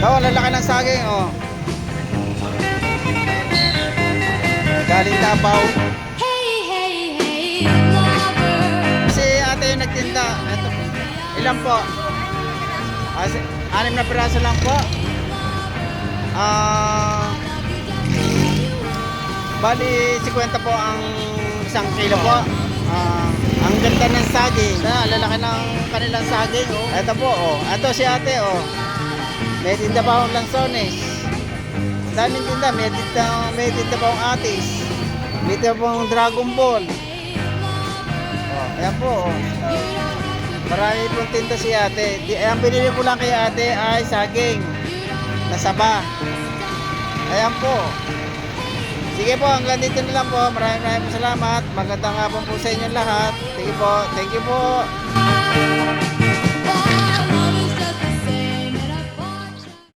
Oh, lalaki ng saging, oh. Galing Davao. Hey, hey, hey, lover. Si ate yung nagtinda. Ito po. Ilan po? Ah, si- anim na piraso lang po. Ah... bali, 50 po ang isang kilo po. Ah, ang ganda ng saging. Na, lalaki ng kanilang saging. Oh. Ito po, oh. Ito si ate, oh. May tinda pa akong lansones. Daming tinda. May tinda, may tinda pa akong atis. May tinda pa akong Dragon Ball. Oh, ayan po. Oh. Marami pong tinda si ate. Di, ang binili ko lang kay ate ay saging. Nasaba. Ayan po. Sige po, hanggang dito na lang po. Maraming maraming salamat. Magandang hapon po sa inyo lahat. Sige po. Thank you po.